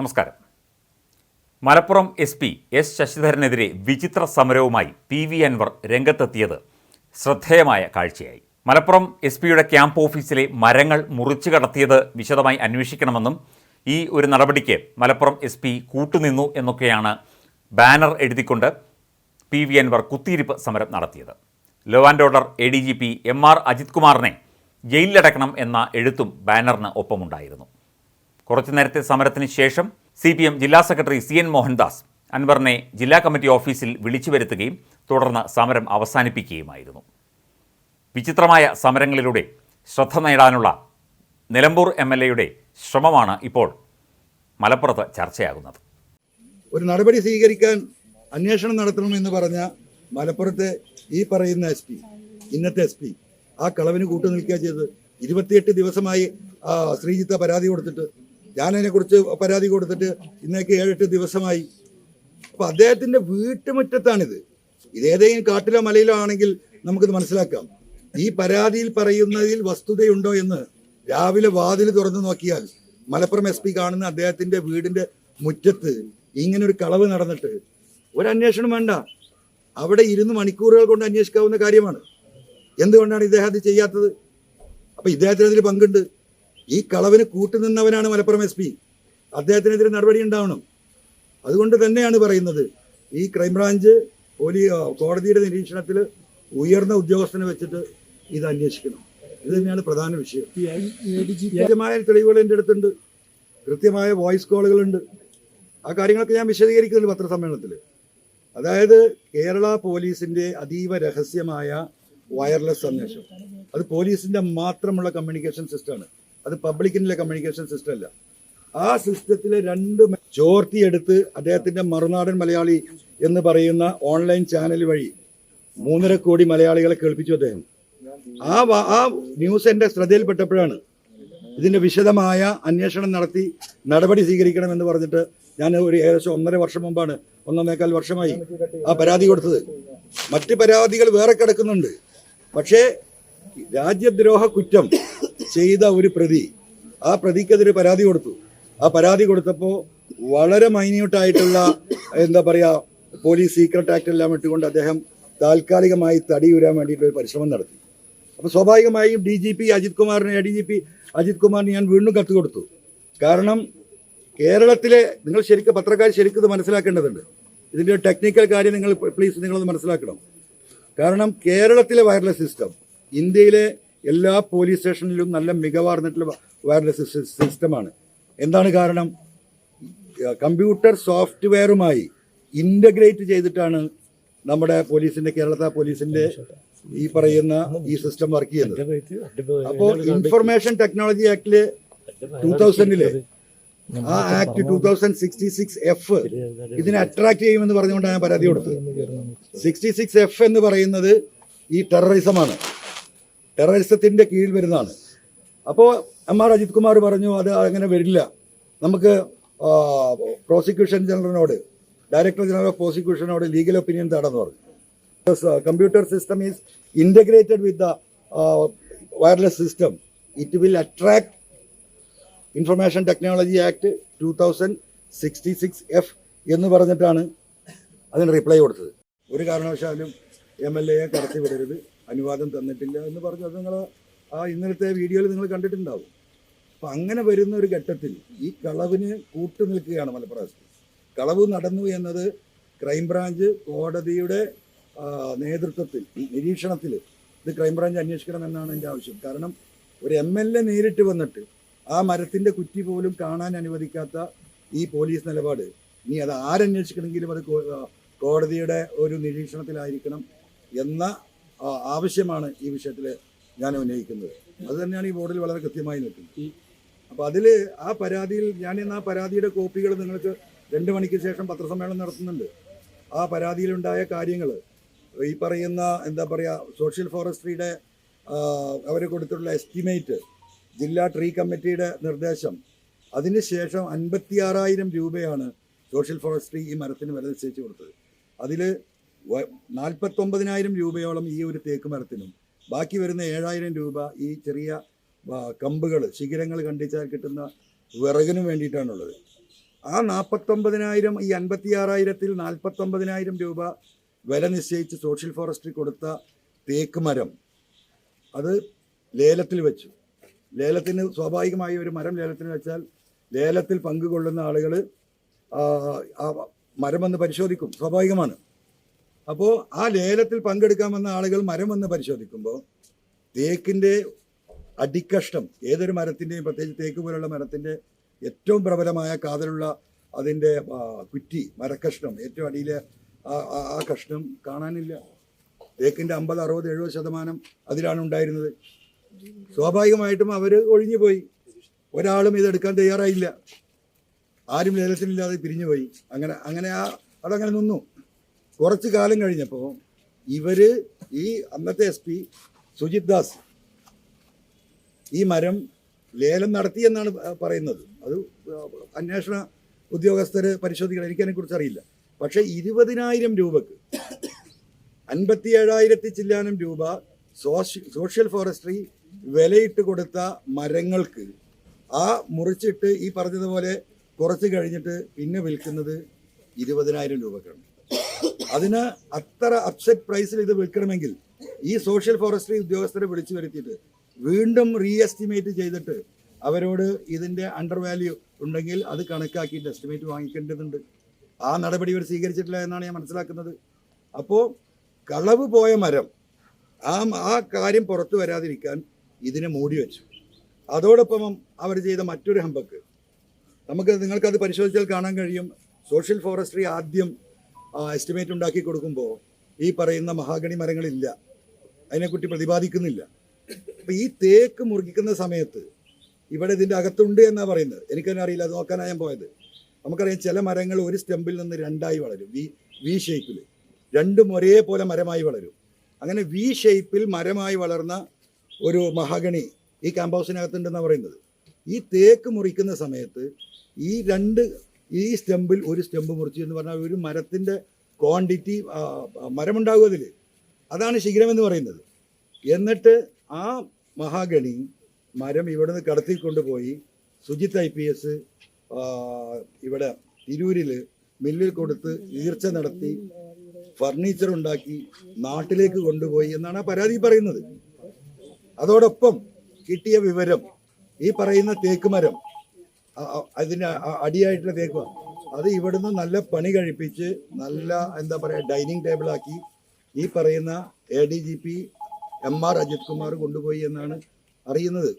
നമസ്കാരം. Malappuram S P S ശശിധരനെതിരെ വിചിത്ര സമരവുമായി പി വി അൻവർ രംഗത്തെത്തിയത് ശ്രദ്ധേയമായ കാഴ്ചയായി. മലപ്പുറം എസ് പിയുടെ ക്യാമ്പ് ഓഫീസിലെ മരങ്ങൾ മുറിച്ചു കടത്തിയത് വിശദമായി അന്വേഷിക്കണമെന്നും ഈ ഒരു നടപടിക്ക് മലപ്പുറം എസ് പി കൂട്ടുനിന്നു എന്നൊക്കെയാണ് ബാനർ എഴുതിക്കൊണ്ട് പി വി അൻവർ കുത്തിയിരിപ്പ് സമരം നടത്തിയത്. Law and order A D G P M R Ajith കുമാറിനെ ജയിലിലടക്കണം എന്ന എഴുത്തും ബാനറിന് ഒപ്പമുണ്ടായിരുന്നു. കുറച്ചു നേരത്തെ സമരത്തിന് ശേഷം സി പി എം ജില്ലാ സെക്രട്ടറി സി എൻ മോഹൻദാസ് അൻവറിനെ ജില്ലാ കമ്മിറ്റി ഓഫീസിൽ വിളിച്ചു വരുത്തുകയും തുടർന്ന് സമരം അവസാനിപ്പിക്കുകയുമായിരുന്നു. വിചിത്രമായ സമരങ്ങളിലൂടെ ശ്രദ്ധ നേടാനുള്ള നിലമ്പൂർ എം എൽ എയുടെ ശ്രമമാണ് ഇപ്പോൾ മലപ്പുറത്ത് ചർച്ചയാകുന്നത്. ഒരു നടപടി സ്വീകരിക്കാൻ അന്വേഷണം നടത്തണമെന്ന് പറഞ്ഞ മലപ്പുറത്തെ ഈ പറയുന്ന എസ് പി ഇന്നത്തെ എസ് പി ആ കളവിന് കൂട്ടു നിൽക്കുക ചെയ്തത് ഇരുപത്തിയെട്ട് ദിവസമായി ശ്രീജിത്ത പരാതി കൊടുത്തിട്ട് ഞാനതിനെക്കുറിച്ച് പരാതി കൊടുത്തിട്ട് ഇന്നേക്ക് ഏഴെട്ട് ദിവസമായി. അപ്പൊ അദ്ദേഹത്തിന്റെ വീട്ടുമുറ്റത്താണിത്. ഇതേതെങ്കിലും കാട്ടിലോ മലയിലോ ആണെങ്കിൽ നമുക്കിത് മനസ്സിലാക്കാം. ഈ പരാതിയിൽ പറയുന്നതിൽ വസ്തുതയുണ്ടോ എന്ന് രാവിലെ വാതിൽ തുറന്നു നോക്കിയാൽ മലപ്പുറം എസ് പി കാണുന്ന അദ്ദേഹത്തിന്റെ വീടിന്റെ മുറ്റത്ത് ഇങ്ങനെ ഒരു കളവ് നടന്നിട്ട് ഒരു അന്വേഷണം വേണ്ട. അവിടെ ഇരുന്ന് മണിക്കൂറുകൾ കൊണ്ട് അന്വേഷിക്കാവുന്ന കാര്യമാണ്. എന്തുകൊണ്ടാണ് ഇദ്ദേഹം അത് ചെയ്യാത്തത്? അപ്പൊ ഇദ്ദേഹത്തിന് അതിൽ പങ്കുണ്ട്. ഈ കളവിന് കൂട്ടുനിന്നവനാണ് മലപ്പുറം എസ് പി. അദ്ദേഹത്തിനെതിരെ നടപടി ഉണ്ടാവണം. അതുകൊണ്ട് തന്നെയാണ് പറയുന്നത്. ഈ ക്രൈംബ്രാഞ്ച് പോലീ കോടതിയുടെ നിരീക്ഷണത്തിൽ ഉയർന്ന ഉദ്യോഗസ്ഥനെ വെച്ചിട്ട് ഇത് അന്വേഷിക്കണം. ഇത് തന്നെയാണ് പ്രധാന വിഷയം. കൃത്യമായ തെളിവുകൾ എന്റെ അടുത്തുണ്ട്. കൃത്യമായ വോയിസ് കോളുകളുണ്ട്. ആ കാര്യങ്ങളൊക്കെ ഞാൻ വിശദീകരിക്കുന്നുണ്ട് പത്രസമ്മേളനത്തിൽ. അതായത് കേരള പോലീസിന്റെ അതീവ രഹസ്യമായ വയർലെസ് സന്ദേശം അത് പോലീസിന്റെ മാത്രമുള്ള കമ്മ്യൂണിക്കേഷൻ സിസ്റ്റമാണ്. അത് പബ്ലിക്കിന്റെ കമ്മ്യൂണിക്കേഷൻ സിസ്റ്റം അല്ല. ആ സിസ്റ്റത്തിലെ രണ്ട് ചോർത്തിയെടുത്ത് അദ്ദേഹത്തിന്റെ മറുനാടൻ മലയാളി എന്ന് പറയുന്ന ഓൺലൈൻ ചാനൽ വഴി മൂന്നര കോടി മലയാളികളെ കേൾപ്പിച്ചു അദ്ദേഹം. ആ ആ ന്യൂസ് എന്റെ ശ്രദ്ധയിൽപ്പെട്ടപ്പോഴാണ് ഇതിന്റെ വിശദമായ അന്വേഷണം നടത്തി നടപടി സ്വീകരിക്കണമെന്ന് പറഞ്ഞിട്ട് ഞാൻ ഒരു ഏകദേശം ഒന്നര വർഷം മുമ്പാണ് ഒന്നൊന്നേക്കാൽ വർഷമായി ആ പരാതി കൊടുത്തത്. മറ്റ് പരാതികൾ വേറെ കിടക്കുന്നുണ്ട്. പക്ഷേ രാജ്യദ്രോഹ കുറ്റം ചെയ്ത ഒരു പ്രതി ആ പ്രതിക്കെതിരെ പരാതി കൊടുത്തു. ആ പരാതി കൊടുത്തപ്പോൾ വളരെ മൈന്യൂട്ടായിട്ടുള്ള എന്താ പറയുക പോലീസ് സീക്രട്ട് ആക്ട് എല്ലാം ഇട്ടുകൊണ്ട് അദ്ദേഹം താൽക്കാലികമായി തടിയുരാൻ വേണ്ടിയിട്ട് ഒരു പരിശ്രമം നടത്തി. അപ്പോൾ സ്വാഭാവികമായും ഡി ജി പി അജിത് കുമാറിന് A D G P Ajith കുമാറിന് ഞാൻ വീണ്ടും കത്ത് കൊടുത്തു. കാരണം കേരളത്തിലെ നിങ്ങൾ ശരിക്കും പത്രക്കാർ ശരിക്കും ഇത് മനസ്സിലാക്കേണ്ടതുണ്ട്. ഇതിന്റെ ടെക്നിക്കൽ കാര്യം നിങ്ങൾ പ്ലീസ് നിങ്ങളത് മനസ്സിലാക്കണം. കാരണം കേരളത്തിലെ വയർലെസ് സിസ്റ്റം ഇന്ത്യയിലെ എല്ലാ പോലീസ് സ്റ്റേഷനിലും നല്ല മികവാർന്നിട്ടുള്ള വയർലെസ് സിസ്റ്റമാണ് എന്താണ് കാരണം? കമ്പ്യൂട്ടർ സോഫ്റ്റ്വെയറുമായി ഇന്റഗ്രേറ്റ് ചെയ്തിട്ടാണ് നമ്മുടെ പോലീസിന്റെ കേരളത്തെ പോലീസിന്റെ ഈ പറയുന്ന ഈ സിസ്റ്റം വർക്ക് ചെയ്യുന്നത്. അപ്പോൾ ഇൻഫർമേഷൻ ടെക്നോളജി ആക്ടിൽ ടൂ തൗസൻഡിൽ ആ act two thousand sixty six F ഇതിനെ അട്രാക്ട് ചെയ്യുമെന്ന് പറഞ്ഞുകൊണ്ടാണ് ഞാൻ പരാതി കൊടുത്തത്. സിക്സ്റ്റി സിക്സ് എഫ് എന്ന് പറയുന്നത് ഈ ടെററിസമാണ് ടെററിസത്തിന്റെ കീഴിൽ വരുന്നതാണ്. അപ്പോൾ എം ആർ അജിത് കുമാർ പറഞ്ഞു അത് അങ്ങനെ വരില്ല. നമുക്ക് പ്രോസിക്യൂഷൻ ജനറലിനോട് ഡയറക്ടർ ജനറൽ ഓഫ് പ്രോസിക്യൂഷനോട് ലീഗൽ ഒപ്പീനിയൻ തേടാന്ന് പറഞ്ഞു. Computer system is integrated with the wireless system it will attract information technology act two thousand sixty six F എന്ന് പറഞ്ഞിട്ടാണ് അതിന് റിപ്ലൈ കൊടുത്തത്. ഒരു കാരണവശാലും എം എൽ എയെ കടത്തി വിടരുത് അനുവാദം തന്നിട്ടില്ല എന്ന് പറഞ്ഞു അത് നിങ്ങൾ ആ ഇന്നലത്തെ വീഡിയോയിൽ നിങ്ങൾ കണ്ടിട്ടുണ്ടാവും. അപ്പം അങ്ങനെ വരുന്ന ഒരു ഘട്ടത്തിൽ ഈ കളവിന് കൂട്ടു നിൽക്കുകയാണ് മലപ്പുറം കളവ് നടന്നു എന്നത് ക്രൈംബ്രാഞ്ച് കോടതിയുടെ നേതൃത്വത്തിൽ നിരീക്ഷണത്തിൽ ഇത് ക്രൈംബ്രാഞ്ച് അന്വേഷിക്കണം എന്നാണ് എന്റെ ആവശ്യം. കാരണം ഒരു എം എൽ എ നേരിട്ട് വന്നിട്ട് ആ മരത്തിന്റെ കുറ്റി പോലും കാണാൻ അനുവദിക്കാത്ത ഈ പോലീസ് നിലപാട് ഇനി അത് ആരന്വേഷിക്കണമെങ്കിലും അത് കോടതിയുടെ ഒരു നിരീക്ഷണത്തിലായിരിക്കണം എന്ന ആവശ്യമാണ് ഈ വിഷയത്തിൽ ഞാൻ ഉന്നയിക്കുന്നത്. അത് തന്നെയാണ് ഈ ബോർഡിൽ വളരെ കൃത്യമായി നിൽക്കുന്നത്. അപ്പോൾ അതിൽ ആ പരാതിയിൽ ഞാൻ ഇന്ന് ആ പരാതിയുടെ കോപ്പികൾ നിങ്ങൾക്ക് രണ്ട് മണിക്ക് ശേഷം പത്രസമ്മേളനം നടത്തുന്നുണ്ട്. ആ പരാതിയിലുണ്ടായ കാര്യങ്ങൾ ഈ പറയുന്ന എന്താ പറയുക സോഷ്യൽ ഫോറസ്ട്രിയുടെ അവർ കൊടുത്തിട്ടുള്ള എസ്റ്റിമേറ്റ് ജില്ലാ ട്രീ കമ്മിറ്റിയുടെ നിർദ്ദേശം അതിനുശേഷം അൻപത്തി ആറായിരം രൂപയാണ് സോഷ്യൽ ഫോറസ്ട്രി ഈ മരത്തിന് വില നിശ്ചയിച്ച് കൊടുത്തത്. അതിൽ നാൽപ്പത്തൊമ്പതിനായിരം രൂപയോളം ഈ ഒരു തേക്ക് മരത്തിനും. ബാക്കി വരുന്ന ഏഴായിരം രൂപ ഈ ചെറിയ കമ്പുകൾ ശിഖരങ്ങൾ കണ്ടിച്ചാൽ കിട്ടുന്ന വിറകിനും വേണ്ടിയിട്ടാണുള്ളത്. ആ നാൽപ്പത്തൊമ്പതിനായിരം ഈ അൻപത്തിയാറായിരത്തിൽ നാൽപ്പത്തൊമ്പതിനായിരം രൂപ വില നിശ്ചയിച്ച് സോഷ്യൽ ഫോറസ്ട്രി കൊടുത്ത തേക്ക് മരം അത് ലേലത്തിൽ വെച്ചു. ലേലത്തിന് സ്വാഭാവികമായി ഒരു മരം ലേലത്തിന് വെച്ചാൽ ലേലത്തിൽ പങ്കുകൊള്ളുന്ന ആളുകൾ മരം വന്ന് പരിശോധിക്കും. സ്വാഭാവികമാണ്. അപ്പോൾ ആ ലേലത്തിൽ പങ്കെടുക്കാൻ വന്ന ആളുകൾ മരം വന്ന് പരിശോധിക്കുമ്പോൾ തേക്കിന്റെ അടിക്കഷ്ടം ഏതൊരു മരത്തിന്റെയും പ്രത്യേകിച്ച് തേക്ക് പോലുള്ള മരത്തിന്റെ ഏറ്റവും പ്രബലമായ കാതലുള്ള അതിന്റെ കുറ്റി മരക്കഷ്ണം ഏറ്റവും അടിയിലെ ആ കഷ്ണം കാണാനില്ല. തേക്കിന്റെ അമ്പത് അറുപത് എഴുപത് ശതമാനം അതിലാണ് ഉണ്ടായിരുന്നത്. സ്വാഭാവികമായിട്ടും അവർ ഒഴിഞ്ഞുപോയി ഒരാളും ഇതെടുക്കാൻ തയ്യാറായില്ല. ആരും ലേലത്തിലില്ലാതെ പിരിഞ്ഞുപോയി അങ്ങനെ അങ്ങനെ ആ അതങ്ങനെ നിന്നു. കുറച്ച് കാലം കഴിഞ്ഞപ്പോൾ ഇവർ ഈ അന്നത്തെ എസ് പി സുജിത് ദാസ് ഈ മരം ലേലം നടത്തി എന്നാണ് പറയുന്നത്. അത് അന്വേഷണ ഉദ്യോഗസ്ഥർ പരിശോധിക്കണം. എനിക്കതിനെക്കുറിച്ച് അറിയില്ല. പക്ഷേ ഇരുപതിനായിരം രൂപക്ക് അൻപത്തി ഏഴായിരത്തി ചില്ലാനം രൂപ സോഷ്യ- സോഷ്യൽ ഫോറസ്ട്രി വിലയിട്ട് കൊടുത്ത മരങ്ങൾക്ക് ആ മുറിച്ചിട്ട് ഈ പറഞ്ഞതുപോലെ കുറച്ച് കഴിഞ്ഞിട്ട് പിന്നെ വിൽക്കുന്നത് ഇരുപതിനായിരം രൂപക്കാണ്. അതിന് അത്ര അപ്സെറ്റ് പ്രൈസിൽ ഇത് വിൽക്കണമെങ്കിൽ ഈ സോഷ്യൽ ഫോറസ്ട്രി ഉദ്യോഗസ്ഥരെ വിളിച്ചു വരുത്തിയിട്ട് വീണ്ടും റീ എസ്റ്റിമേറ്റ് ചെയ്തിട്ട് അവരോട് ഇതിന്റെ അണ്ടർ വാല്യൂ ഉണ്ടെങ്കിൽ അത് കണക്കാക്കിയിട്ട് എസ്റ്റിമേറ്റ് വാങ്ങിക്കേണ്ടതുണ്ട്. ആ നടപടി ഇവർ സ്വീകരിച്ചിട്ടില്ല എന്നാണ് ഞാൻ മനസ്സിലാക്കുന്നത്. അപ്പോൾ കളവ് പോയ മരം ആ ആ കാര്യം പുറത്തു വരാതിരിക്കാൻ ഇതിനെ മൂടി വെച്ചു. അതോടൊപ്പം അവർ ചെയ്ത മറ്റൊരു ഹമ്പക്ക് നമുക്ക് നിങ്ങൾക്കത് പരിശോധിച്ചാൽ കാണാൻ കഴിയും. സോഷ്യൽ ഫോറസ്ട്രി ആദ്യം എസ്റ്റിമേറ്റ് ഉണ്ടാക്കി കൊടുക്കുമ്പോൾ ഈ പറയുന്ന മഹാഗണി മരങ്ങളില്ല. അതിനെക്കുറിച്ച് പ്രതിപാദിക്കുന്നില്ല. അപ്പം ഈ തേക്ക് മുറിക്കുന്ന സമയത്ത് ഇവിടെ ഇതിന്റെ അകത്തുണ്ട് എന്നാണ് പറയുന്നത്. എനിക്കതിനെ അറിയില്ല. അത് നോക്കാനാണ് ഞാൻ പോയത്. നമുക്കറിയാം ചില മരങ്ങൾ ഒരു സ്റ്റെമ്പിൽ നിന്ന് രണ്ടായി വളരും. വി വി ഷേപ്പിൽ രണ്ടും ഒരേപോലെ മരമായി വളരും. അങ്ങനെ വി ഷേപ്പിൽ മരമായി വളർന്ന ഒരു മഹാഗണി ഈ ക്യാമ്പ് ഹൗസിനകത്തുണ്ടെന്നാണ് പറയുന്നത്. ഈ തേക്ക് മുറിക്കുന്ന സമയത്ത് ഈ രണ്ട് ഈ സ്റ്റെമ്പിൽ ഒരു സ്റ്റെമ്പ് മുറിച്ചു എന്ന് പറഞ്ഞാൽ ഒരു മരത്തിന്റെ ക്വാണ്ടിറ്റി മരമുണ്ടാകും അതിൽ അതാണ് ശിഖിരമെന്ന് പറയുന്നത്. എന്നിട്ട് ആ മഹാഗണി മരം ഇവിടെ നിന്ന് കടത്തി കൊണ്ടുപോയി സുജിത് ഐ പി എസ് ഇവിടെ തിരൂരിൽ മില്ലിൽ കൊടുത്ത് ഈർച്ച നടത്തി ഫർണിച്ചർ ഉണ്ടാക്കി നാട്ടിലേക്ക് കൊണ്ടുപോയി എന്നാണ് ആ പരാതി പറയുന്നത്. അതോടൊപ്പം കിട്ടിയ വിവരം ഈ പറയുന്ന തേക്ക് മരം അതിന് അടിയായിട്ടുള്ള തേക്കുക അത് ഇവിടുന്ന് നല്ല പണി കഴിപ്പിച്ച് നല്ല എന്താ പറയുക ഡൈനിങ് ടേബിളാക്കി ഈ പറയുന്ന A D G P M R Ajith Kumar കൊണ്ടുപോയി എന്നാണ് അറിയുന്നത്.